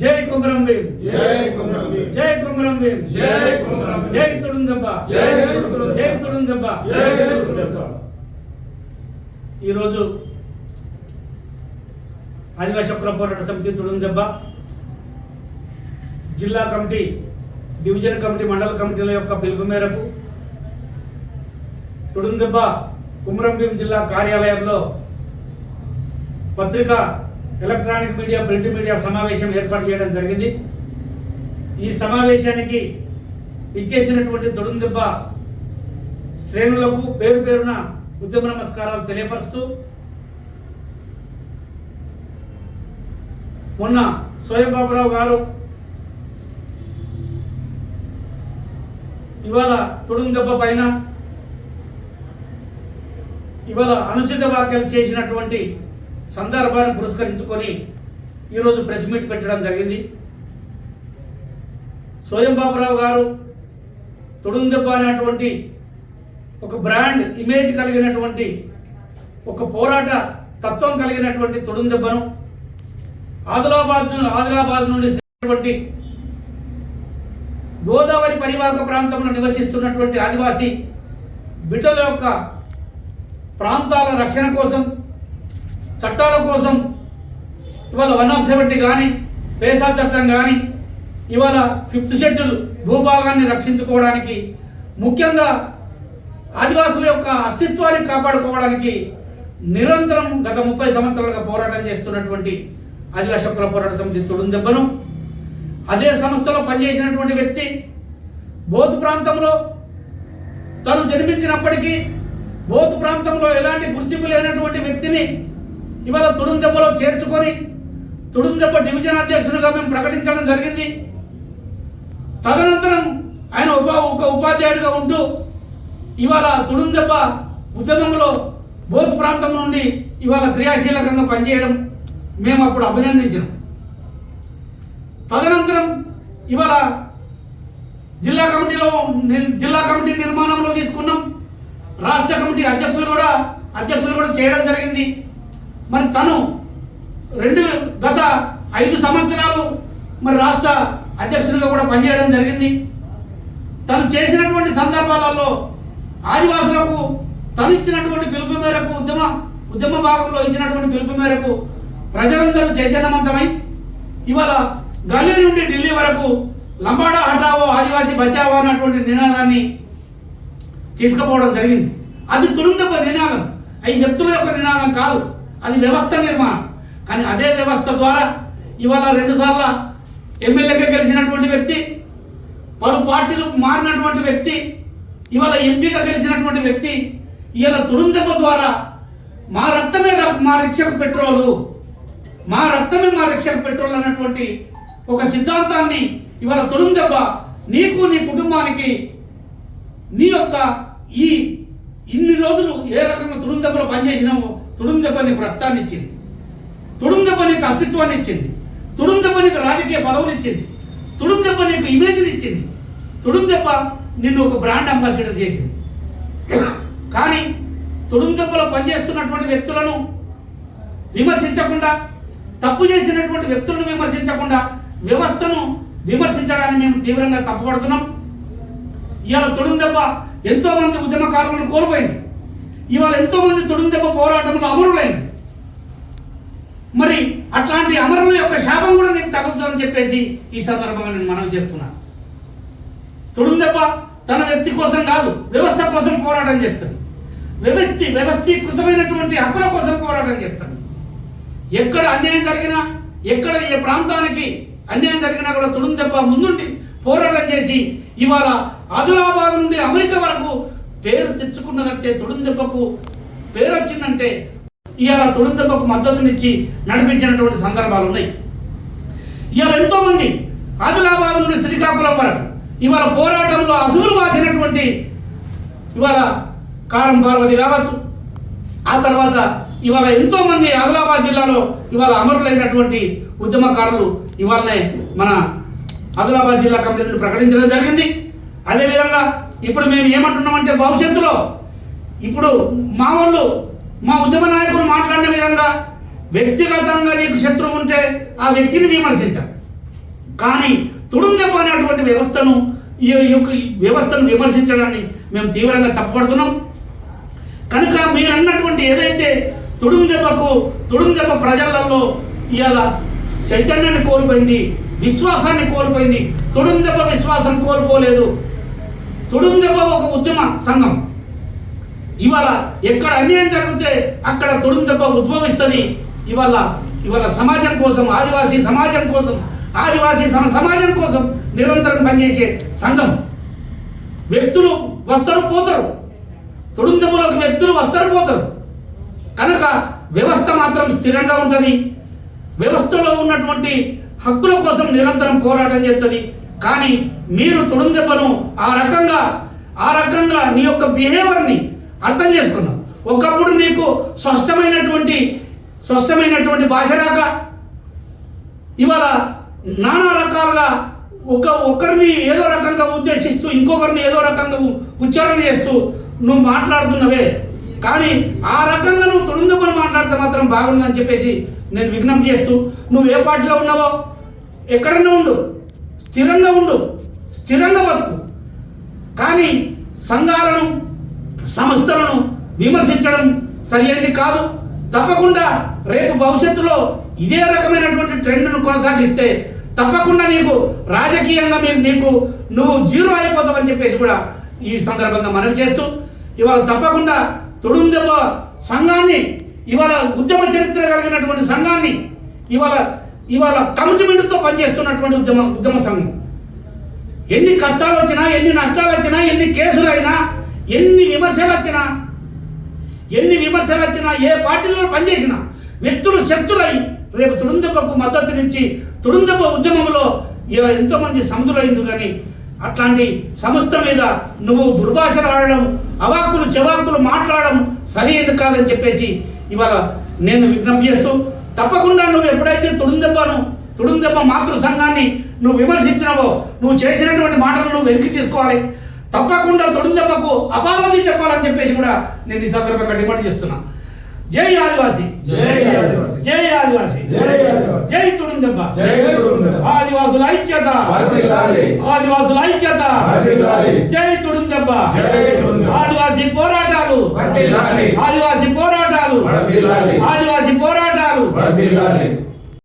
జై కుమరం భీం జై కుమరం భీం. జై కుమరం భీం జై కుమరం. జై తుడుందెబ్బ జై తుడుందెబ్బ. జై తుడుందెబ్బ జై. ఈరోజు ఆదివాసీ హక్కుల పోరాట సమితి తుడుందెబ్బ జిల్లా కమిటీ డివిజన్ కమిటీ మండల కమిటీల యొక్క పిలుపు మేరకు తుడుందెబ్బ కుమరంభీం జిల్లా కార్యాలయంలో పత్రిక ఎలక్ట్రానిక్ మీడియా ప్రింట్ మీడియా సమావేశం ఏర్పాటు చేయడం జరిగింది. ఈ సమావేశానికి ఇచ్చేసినటువంటి తుడుందెబ్బ శ్రేణులకు పేరు పేరున ఉద్యమ నమస్కారాలు తెలియపరుస్తూ మొన్న స్వయం బాబురావు గారు ఇవాళ తుడుందెబ్బ పైన ఇవాళ అనుచిత వ్యాఖ్యలు చేసినటువంటి సందర్భాన్ని పురస్కరించుకొని ఈరోజు ప్రెస్ మీట్ పెట్టడం జరిగింది. స్వయం బాబురావు గారు తుడుందెబ్బ అనేటువంటి ఒక బ్రాండ్ ఇమేజ్ కలిగినటువంటి ఒక పోరాట తత్వం కలిగినటువంటి తుడుందెబ్బను ఆదిలాబాద్ ను- ఆదిలాబాద్ నుండి చేరినటువంటి గోదావరి పరివాహక ప్రాంతంలో నివసిస్తున్నటువంటి ఆదివాసీ బిడ్డల యొక్క ప్రాంతాల రక్షణ కోసం చట్టాల కోసం ఇవాళ వన్ ఆఫ్ సెవెంటీ కానీ పేసా చట్టం కానీ ఇవాళ ఫిఫ్త్ షెడ్యూల్ భూభాగాన్ని రక్షించుకోవడానికి ముఖ్యంగా ఆదివాసుల యొక్క అస్తిత్వాన్ని కాపాడుకోవడానికి నిరంతరం గత ముప్పై సంవత్సరాలుగా పోరాటం చేస్తున్నటువంటి ఆదివాసీ హక్కుల పోరాట సమితి తుడుందెబ్బను అదే సంస్థలో పనిచేసినటువంటి వ్యక్తి బోధు ప్రాంతంలో తను జన్మించినప్పటికీ బోధు ప్రాంతంలో ఎలాంటి గుర్తింపు లేనటువంటి వ్యక్తిని ఇవాళ తుడుందెబ్బలో చేర్చుకొని తుడుందెబ్బ డివిజన్ అధ్యక్షునిగా మేము ప్రకటించడం జరిగింది. తదనంతరం ఆయన ఉప ఒక ఉపాధ్యాయుడిగా ఉంటూ ఇవాళ తుడుందెబ్బ ఉద్యమంలో బోధ ప్రాంతం నుండి ఇవాళ క్రియాశీలకంగా పనిచేయడం మేము అప్పుడు అభినందించినాం. తదనంతరం ఇవాళ జిల్లా కమిటీలో జిల్లా కమిటీ నిర్మాణంలో తీసుకున్నాం. రాష్ట్ర కమిటీ అధ్యక్షులు కూడా అధ్యక్షులు కూడా చేయడం జరిగింది. మరి తను రెండు గత ఐదు సంవత్సరాలు మరి రాష్ట్ర అధ్యక్షుడిగా కూడా పనిచేయడం జరిగింది. తను చేసినటువంటి సందర్భాలలో ఆదివాసులకు తను ఇచ్చినటువంటి పిలుపు మేరకు ఉద్యమ ఉద్యమ భాగంలో ఇచ్చినటువంటి పిలుపు మేరకు ప్రజలందరూ చైతన్యవంతమై ఇవాళ గల్లీ నుండి ఢిల్లీ వరకు లంబాడా హఠావో ఆదివాసీ బచావో అన్నటువంటి నినాదాన్ని తీసుకుపోవడం జరిగింది. అది తుడుందప్ప నినాదం అవి వ్యక్తుల యొక్క నినాదం కాదు. అది వ్యవస్థ నిర్మాణం. కానీ అదే వ్యవస్థ ద్వారా ఇవాళ రెండుసార్ల ఎమ్మెల్యేగా గెలిచినటువంటి వ్యక్తి పలు పార్టీలు మారినటువంటి వ్యక్తి ఇవాళ ఎంపీగా గెలిచినటువంటి వ్యక్తి ఇవాళ తుడుందెబ్బ ద్వారా మా రక్తమే మా రక్షక పెట్రోలు మా రక్తమే మా రక్షక పెట్రోల్ అన్నటువంటి ఒక సిద్ధాంతాన్ని ఇవాళ తుడుందెబ్బ నీకు నీ కుటుంబానికి నీ యొక్క ఈ ఇన్ని రోజులు ఏ రకంగా తుడుందెబ్బలో పనిచేసినావో తుడుందెబ్బ రక్తాన్ని ఇచ్చింది. తుడుందెబ్బ అస్తిత్వాన్ని ఇచ్చింది. తుడుందెబ్బ రాజకీయ పదవులు ఇచ్చింది. తుడుందెబ్బ నీకు ఇమేజ్ని ఇచ్చింది. తుడుందెబ్బ నిన్ను ఒక బ్రాండ్ అంబాసిడర్ చేసింది. కానీ తుడుందెబ్బలో పనిచేస్తున్నటువంటి వ్యక్తులను విమర్శించకుండా తప్పు చేసినటువంటి వ్యక్తులను విమర్శించకుండా వ్యవస్థను విమర్శించడానికి మేము తీవ్రంగా తప్పుపడుతున్నాం. ఇవాళ తుడుందెబ్బ ఎంతో మంది ఉద్యమకారులను కోల్పోయింది. ఇవాళ ఎంతోమంది తుడుందెబ్బ పోరాటంలో అమరులైంది. మరి అట్లాంటి అమరుల యొక్క శాపం కూడా నీకు తగ్గుతుందని చెప్పేసి ఈ సందర్భంగా నేను మనం చెప్తున్నాను తుడుందెబ్బ తన వ్యక్తి కోసం కాదు వ్యవస్థ కోసం పోరాటం చేస్తుంది. వ్యవస్థ వ్యవస్థీకృతమైనటువంటి హక్కుల కోసం పోరాటం చేస్తుంది. ఎక్కడ అన్యాయం జరిగినా ఎక్కడ ఏ ప్రాంతానికి అన్యాయం జరిగినా కూడా తుడుందెబ్బ ముందుండి పోరాటం చేసి ఇవాళ ఆదిలాబాద్ నుండి అమెరికా వరకు పేరు తెచ్చుకున్నదంటే తుడుందెబ్బకు పేరు వచ్చిందంటే ఇవాళ తుడుందెబ్బకు మద్దతునిచ్చి నడిపించినటువంటి సందర్భాలు ఉన్నాయి. ఇవాళ ఎంతోమంది ఆదిలాబాద్ నుండి శ్రీకాకుళం వరకు ఇవాళ పోరాటంలో అసువులు వాసినటువంటి ఇవాళ కారం పార్వతి కావచ్చు ఆ తర్వాత ఇవాళ ఎంతోమంది ఆదిలాబాద్ జిల్లాలో ఇవాళ అమరులైనటువంటి ఉద్యమకారులు ఇవాళనే మన ఆదిలాబాద్ జిల్లా కమిటీ నుండి ప్రకటించడం జరిగింది. అదేవిధంగా ఇప్పుడు మేము ఏమంటున్నామంటే భవిష్యత్తులో ఇప్పుడు మా వాళ్ళు మా ఉద్యమ నాయకులు మాట్లాడిన విధంగా వ్యక్తిగతంగా నీకు శత్రువు ఉంటే ఆ వ్యక్తిని విమర్శించాం కానీ తుడుందెబ్బ అనేటువంటి వ్యవస్థను ఈ యొక్క వ్యవస్థను విమర్శించడాన్ని మేము తీవ్రంగా తప్పుపడుతున్నాం. కనుక మీరు అన్నటువంటి ఏదైతే తుడుందెబ్బకు తుడుందెబ్బ ప్రజలలో ఇవాళ చైతన్యాన్ని కోల్పోయింది విశ్వాసాన్ని కోల్పోయింది తుడుందెబ్బ విశ్వాసం కోల్పోలేదు తొడుందెబ్బ ఒక ఉద్యమ సంఘం. ఇవాళ ఎక్కడ అన్యాయం జరిగితే అక్కడ తొడుందెబ్బ ఉద్భవిస్తుంది. ఇవాళ ఇవాళ సమాజం కోసం ఆదివాసీ సమాజం కోసం ఆదివాసీ సమ సమాజం కోసం నిరంతరం పనిచేసే సంఘం. వ్యక్తులు వస్తారు పోతారు. తొడుందెబ్బలోకి వ్యక్తులు వస్తారు పోతారు. కనుక వ్యవస్థ మాత్రం స్థిరంగా ఉంటుంది. వ్యవస్థలో ఉన్నటువంటి హక్కుల కోసం నిరంతరం పోరాటం చేస్తుంది. కానీ మీరు తుడుందెబ్బను ఆ రకంగా ఆ రకంగా నీ యొక్క బిహేవియర్ని అర్థం చేసుకున్నావు. ఒకప్పుడు నీకు స్పష్టమైనటువంటి స్పష్టమైనటువంటి భాష రాక ఇవాళ నానా రకాలుగా ఒక ఒకరిని ఏదో రకంగా ఉద్దేశిస్తూ ఇంకొకరిని ఏదో రకంగా ఉచ్చారణ చేస్తూ నువ్వు మాట్లాడుతున్నవే. కానీ ఆ రకంగా నువ్వు తుడుందమని మాట్లాడితే మాత్రం బాగుందని చెప్పేసి నేను విజ్ఞప్తి చేస్తూ నువ్వు ఏ పార్టీలో ఉన్నావో ఎక్కడన్నా ఉండు. స్థిరంగా ఉండు. స్థిరంగా బతుకు. కానీ సంఘాలను సంస్థలను విమర్శించడం సరియైనది కాదు. తప్పకుండా రేపు భవిష్యత్తులో ఇదే రకమైనటువంటి ట్రెండ్ను కొనసాగిస్తే తప్పకుండా నీకు రాజకీయంగా మీరు నీకు నువ్వు జీరో అయిపోతావని చెప్పేసి కూడా ఈ సందర్భంగా మనవి చేస్తూ ఇవాళ తప్పకుండా తొడుందెబ్బ సంఘాన్ని ఇవాళ ఉద్యమ చరిత్ర కలిగినటువంటి సంఘాన్ని ఇవాళ ఇవాళ కమిట్మెంట్తో పనిచేస్తున్నటువంటి ఉద్యమ ఉద్యమ సంఘం. ఎన్ని కష్టాలు వచ్చినా ఎన్ని నష్టాలు వచ్చినా ఎన్ని కేసులు అయినా ఎన్ని విమర్శలు వచ్చినా ఎన్ని విమర్శలు వచ్చినా ఏ పార్టీలో పనిచేసినా వ్యక్తులు శక్తులై రేపు తుడుందెబ్బకు మద్దతునిచ్చి తుడుందెబ్బ ఉద్యమంలో ఎంతోమంది సముద్రులైంది కానీ అట్లాంటి సంస్థ మీద నువ్వు దుర్భాషలు ఆడడం అవాకులు చెవాకులు మాట్లాడడం సరైనది కాదని చెప్పేసి ఇవాళ నేను విజ్ఞప్తి చేస్తూ తప్పకుండా నువ్వు ఎప్పుడైతే తుడుందెబ్బను తుడుందెబ్బ మాతృ సంఘాన్ని నువ్వు విమర్శించినవో నువ్వు చేసినటువంటి మాటలు నువ్వు వెనక్కి తీసుకోవాలి తప్పకుండా తుడుందెబ్బకు అపాలజీ చెప్పాలని చెప్పేసి కూడా నేను ఈ సందర్భంగా డిమాండ్ చేస్తున్నా జై ఆదివాసి జై ఆదివాసి. జై తుడుందెబ్బ. ఆదివాసుల ఐక్యత. ఆదివాసుల ఐక్యత. జై తుడుందెబ్బ. ఆదివాసీ పోరాటాలు. ఆదివాసీ పోరాటాలు. ఆదివాసీ పోరాటాలు.